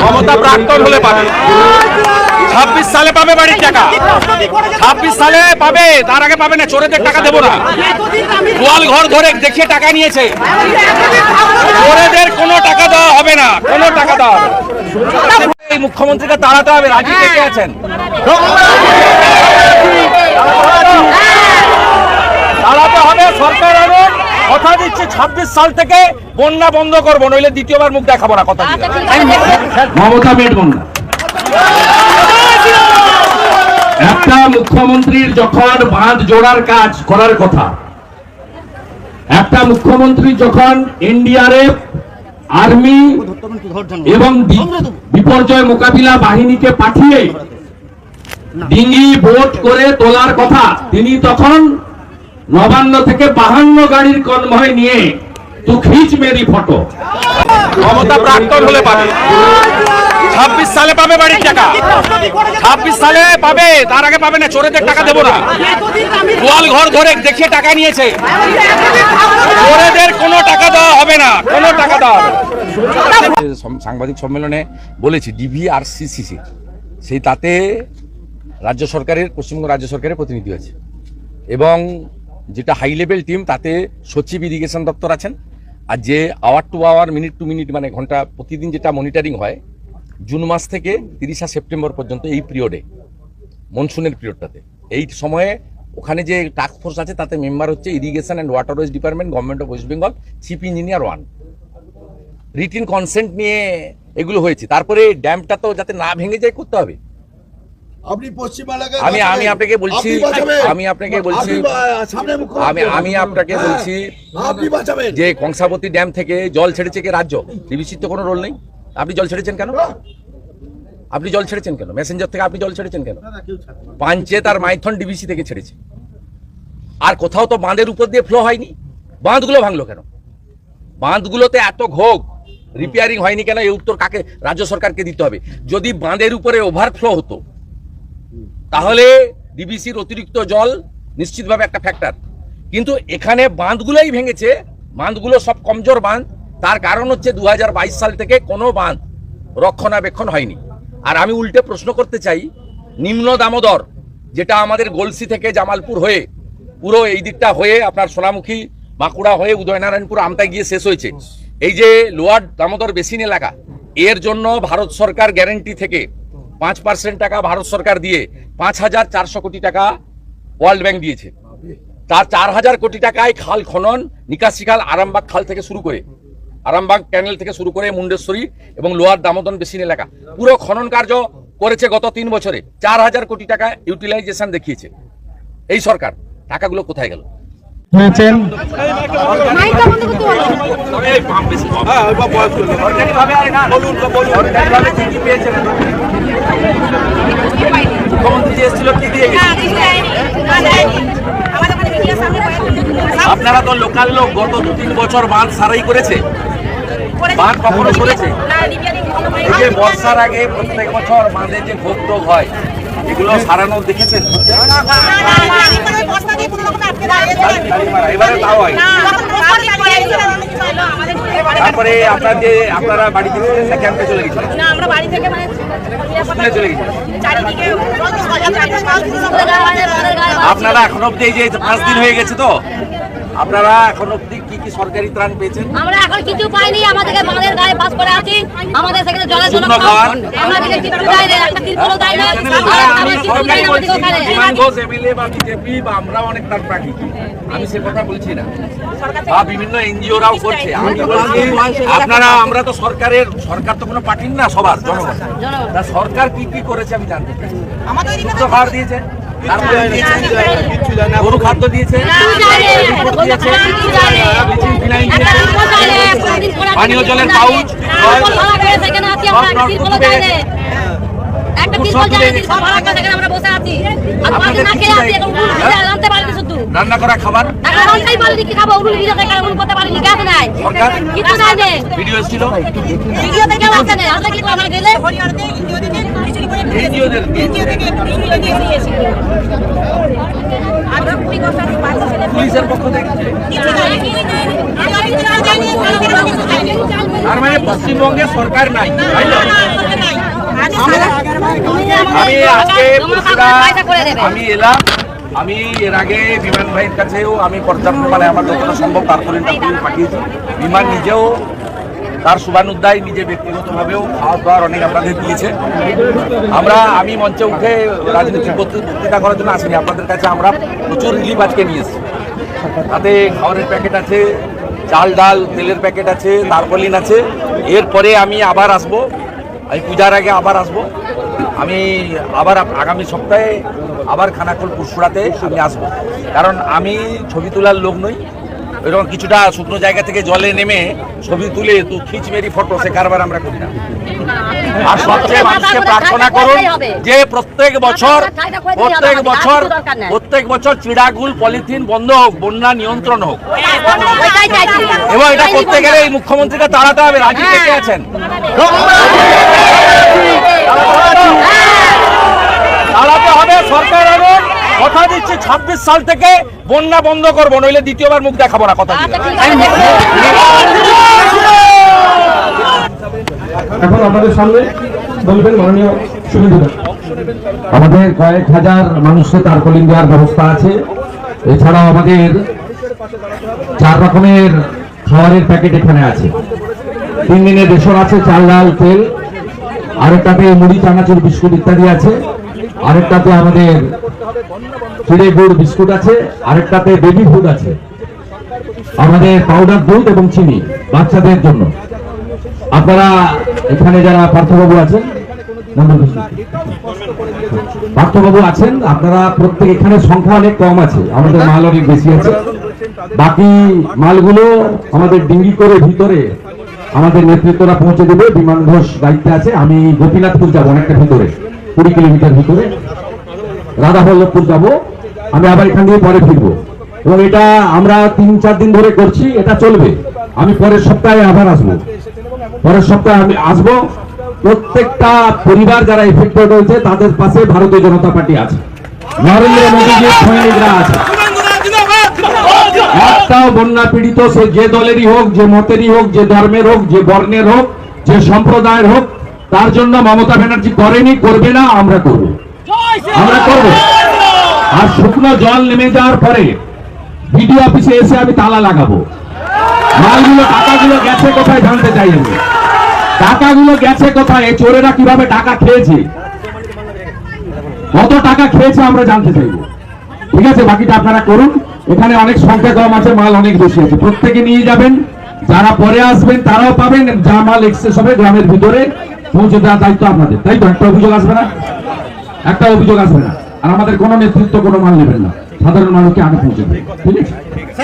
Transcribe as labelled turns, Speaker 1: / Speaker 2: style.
Speaker 1: মমতা প্রাক্তন হলে পাবে। ছাব্বিশ সালে পাবে বাড়ির টাকা। ছাব্বিশ সালে পাবে, তার আগে পাবে না, চোরেদের টাকা দেবো না। গোয়াল ঘর ধরে দেখিয়ে টাকা নিয়েছে। চোরেদের কোনো টাকা দেওয়া হবে না, কোনো টাকা দেওয়া হবে মুখ্যমন্ত্রীকে তাড়াতে হবে, রাজি থেকে আছেন? তাড়াতে হবে সরকার হবে কথা দিচ্ছি ছাব্বিশ সাল থেকে বন্যা বন্ধ করব নইলে দ্বিতীয়বার মুখ দেখাবো না কথা
Speaker 2: মমতা মেটবন না। একটা মুখ্যমন্ত্রীর যখন বাঁধ জোড়ার কাজ করার কথা একটা মুখ্যমন্ত্রী যখন এনডিআরএফ আর্মি এবং বিপর্যয় মোকাবিলা বাহিনীকে পাঠিয়ে ডিঙ্গি বোট করে তোলার কথা তিনি তখন নবান্ন থেকে বাহান্ন গাড়ির কনভয় নিয়ে তু খিচ মেরি ফটো।
Speaker 1: ক্ষমতা প্রাক্তন হলে পাবে। ছাব্বিশ সালে পাবে বাড়ির টাকা। ছাব্বিশ সালে পাবে তার আগে পাবে না চোরেদের টাকা দেবো না। গোয়াল ঘর ধরে দেখিয়ে টাকা নিয়েছে। চোরেদের কোনো টাকা দেওয়া হবে না কোনো টাকা দেওয়া হবে সাংবাদিক সম্মেলনে বলেছি ডিভি আর সিসিসি সেই তাতে রাজ্য সরকারের পশ্চিমবঙ্গ রাজ্য সরকারের প্রতিনিধি আছে। এবং যেটা হাই লেভেল টিম তাতে সচিব ইরিগেশন দপ্তর আছেন। আর যে hour to hour minute to minute মানে ঘণ্টা, প্রতিদিন যেটা মনিটরিং হয়, জুন মাস থেকে তিরিশা সেপ্টেম্বর পর্যন্ত এই পিরিয়ডে মনসুনের পিরিয়ডটাতে এই সময়ে ওখানে যে টাস্ক ফোর্স আছে, তাতে মেম্বার হচ্ছে irrigation and water waterways department government of West Bengal chief engineer one written consent নিয়ে এগুলো হয়েছে। তারপরে ড্যামটা তো যাতে না ভেঙে যায়, করতে হবে।
Speaker 3: আপনি পশ্চিম এলাকায়
Speaker 1: আমি আমি আপনাকে বলছি আমি আপনাকে বলছি আমি আমি আপনাকে
Speaker 3: হ্যাঁ,
Speaker 1: বলছি
Speaker 3: আপনি বাঁচাবেন।
Speaker 1: যে কংসাবতী ড্যাম থেকে জল ছেড়েছে কে রাজ্য? ডিবিসির তো কোনো রোল নেই। আপনি জল ছেড়েছেন কেন? আপনি জল ছেড়েছেন কেন? মেসেঞ্জার থেকে আপনি জল ছেড়েছেন কেন? পাঞ্চেত আর মাইথন ডিবিসি থেকে ছেড়েছে। আর কোথাও তো বাঁধের উপর দিয়ে ফ্লো হয়নি। বাঁধগুলো ভাঙলো কেন? বাঁধগুলোতে এত ঘোগ। রিপেয়ারিং হয়নি কেন? এই উত্তর কাকে? রাজ্য সরকারকে দিতে হবে। যদি বাঁধের উপরে ওভারফ্লো হতো তাহলে ডিবিসির অতিরিক্ত জল নিশ্চিতভাবে একটা ফ্যাক্টর কিন্তু এখানে বাঁধগুলোই ভেঙেছে, বাঁধগুলো সব কমজোর বাঁধ। তার কারণ হচ্ছে দু হাজার বাইশ সাল থেকে কোনো বাঁধ রক্ষণাবেক্ষণ হয়নি। আর আমি উল্টে প্রশ্ন করতে চাই, নিম্ন দামোদর, যেটা আমাদের গলসি থেকে জামালপুর হয়ে, পুরো এই দিকটা হয়ে আপনার সোনামুখী, বাঁকুড়া হয়ে উদয়নারায়ণপুর আমতা গিয়ে শেষ হয়েছে। এই যে লোয়ার দামোদর বেসিন এলাকা, এর জন্য ভারত সরকার গ্যারেন্টি থেকে পাঁচ পার্সেন্ট টাকা ভারত সরকার দিয়ে পাঁচ হাজার চারশো কোটি টাকা ওয়ার্ল্ড ব্যাংক দিয়েছে। তার চার হাজার কোটি টাকায় খাল খনন, নিকাশি খাল, আরামবাগ খাল থেকে শুরু করে, আরামবাগ ক্যানেল থেকে শুরু করে মুন্ডেশ্বরী এবং লোয়ার দামোদন বেসিন এলাকা। পুরো খনন কার্য করেছে গত তিন বছরে। চার হাজার কোটি টাকা ইউটিলাইজেশন দেখিয়েছে। এই সরকার, টাকাগুলো কোথায় গেল?
Speaker 2: হয়েছেন
Speaker 1: মুখ্যমন্ত্রী এসেছিল কি দিয়ে গেছে? আপনারা তো লোকাল লোক গত দু তিন বছর বাঁধ সারাই করেছে। বাঁধ কখনো করেছে এই যে বর্ষার আগে প্রত্যেক বছর বাঁধে যে ভোগ হয় এগুলো সারানো দেখেছেন? এবারে তাও হয়। তারপরে আপনার যে আপনারা না ক্যাম্পে চলে গেছিলেন?
Speaker 4: না আমরা বাড়ি থেকে মানে
Speaker 1: চলে
Speaker 4: চারিদিকে
Speaker 1: আপনারা এখন অব্দি এই যে পাঁচ দিন হয়ে গেছে তো আপনারা এখন অব্দি কি কি সরকারি ত্রাণ পেয়েছেন?
Speaker 4: আমরা এখন কিছু পাইনি আমাদেরকে বাঁধের গায়ে বাস করে আছি। আমাদের সেখানে জলের জন্য আমাদেরকে টিপু দেয় না একটা তিরপলও দেয় না
Speaker 1: আমি সরকারি বলছি বিমান ঘোষ এমএলএ বা বিজেপি বা আমরাও অনেক তার প্রাণী আমি সে কথা বলছি না। বা বিভিন্ন এনজিওরাও করছে। আমি বলছি আপনারা আমরা তো সরকারের সরকার তো কোনো পার্টির না সবার জনগণ। সরকার কি কি করেছে আমি জানতে চাই। খাবার দিয়েছে। গরু খাদ্য দিয়েছে পানীয় জলের পাউচ রান্না করা খাবার ভিডিও এসেছিল
Speaker 4: ভিডিও থেকে আসছে না আমরা কি আমরা গেলে
Speaker 1: পুলিশের পক্ষ থেকে। তার মানে পশ্চিমবঙ্গে সরকার নাই
Speaker 4: আমি আজকে আমি এলাম, আমি এর আগে বিমান ভাইয়ের কাছেও আমি পর্যাপ্ত মানে আমার যতটা সম্ভব টারপরেন পাঠিয়েছি। বিমান নিজেও তার শুভানুদ্দায় নিজে ব্যক্তিগতভাবেও খাওয়া দাওয়ার অনেক আপনাদের দিয়েছে। আমরা, আমি মঞ্চে উঠে রাজনৈতিক বক্তৃ- বক্তৃতা করার জন্য আসিনি। আপনাদের কাছে আমরা প্রচুর রিলিফ আজকে নিয়ে এসেছি। তাতে খাবারের প্যাকেট আছে, চাল, ডাল, তেলের প্যাকেট আছে তারপলিন আছে। এরপরে আমি আবার আসব। আমি পূজার আগে আবার আসব। আমি আবার আগামী সপ্তাহে আবার খানাকুল পুরসুরাতে আমি আসব। কারণ আমি ছবি তোলার লোক নই। এরকম কিছুটা শুকনো জায়গা থেকে জলে নেমে ছবি তুলে তু খিচ মেরি ফটো সে কারবার আমরা করি না। আর সবচেয়ে মানুষকে প্রার্থনা করুন যে প্রত্যেক বছর প্রত্যেক বছর প্রত্যেক বছর চিড়াগুল, পলিথিন বন্ধ হোক, বন্যা নিয়ন্ত্রণ হোক। এবং এটা করতে গেলে এই মুখ্যমন্ত্রীকে তাড়াতে হবে। রাজি। থেকে আছেন? তাড়াতে হবে। সরকার এবং কথা দিচ্ছি ছাব্বিশ সাল থেকে বন্যা বন্ধ করব নইলে দ্বিতীয়বার মুখ দেখাবো না কথা
Speaker 5: আচ্ছা
Speaker 1: এখন আমাদের সামনে বলবেন মাননীয় সুবিধা আমাদের কয়েক হাজার মানুষকে তারপলিন দেওয়ার ব্যবস্থা আছে। এছাড়াও আমাদের চার রকমের খাবারের প্যাকেট এখানে আছে। তিন দিনের রেশন আছে চাল ডাল তেল আরেকটাতে মুড়ি চানাচুর বিস্কুট ইত্যাদি আছে। আরেকটাতে আমাদের চিড়ে গুড় বিস্কুট আছে, আরেকটাতে বেবি ফুড আছে। আমাদের পাউডার দুধ এবং চিনি বাচ্চাদের জন্য। আপনারা এখানে যারা পার্থবাবু আছেন পার্থবাবু আছেন, আপনারা প্রত্যেক এখানে সংখ্যা অনেক কম আছে, আমাদের মাল অনেক বেশি আছে। বাকি মালগুলো আমাদের ডিঙ্গি করে ভিতরে আমাদের নেতৃত্বরা পৌঁছে দেবে, বিমান ঘোষ দায়িত্বে আছে, আমি গোপীনাথপুর যাব অনেকটা ভিতরে। কুড়ি কিলোমিটার ভিতরে রাধাবল্লভপুর যাব। আমি আবার এখান থেকে পরে ফিরবো। এবং এটা আমরা তিন, চার দিন ধরে করছি, এটা চলবে। আমি পরের সপ্তাহে আবার আসব। পরের সপ্তাহে আমি আসব। প্রত্যেকটা পরিবার যারা এফেক্টেড হয়েছে, তাদের পাশে ভারতীয় জনতা পার্টি আছে। নরেন্দ্র মোদীজির সৈনিকরা আছে। একটাও বন্যা পীড়িত, সে যে দলেরই হোক, যে মতেরই হোক, যে ধর্মের হোক, যে বর্ণের হোক, যে সম্প্রদায়ের হোক তার জন্য মমতা ব্যানার্জি করেনি করবে না আমরা করব। আমরা করব। আর শুকনো জল নেমে যাওয়ার পরে বিডিও অফিসে এসে আমি তালা লাগাবো। মালগুলো টাকাগুলো গেছে কোথায় জানতে চাই আমি? টাকাগুলো গেছে কোথায়? এই চোরেরা কীভাবে টাকা খেয়েছে? কত টাকা খেয়েছে আমরা জানতে চাইব ঠিক আছে বাকিটা আপনারা করুন। এখানে অনেক সংখ্যা কম আছে মাল অনেক বেশি আছে। প্রত্যেকে নিয়ে যাবেন যারা পরে আসবেন তারাও পাবেন যা মাল এক্সেস হবে গ্রামের ভিতরে। পৌঁছে দেওয়ার দায়িত্ব আপনাদের, তাই তো? একটা অভিযোগ আসবে না? একটা অভিযোগ আসবে না। আর আমাদের কোনো নেতৃত্ব, কোনো মান নেবেন না। সাধারণ মানুষকে আগে পৌঁছে দেবে ঠিক আছে?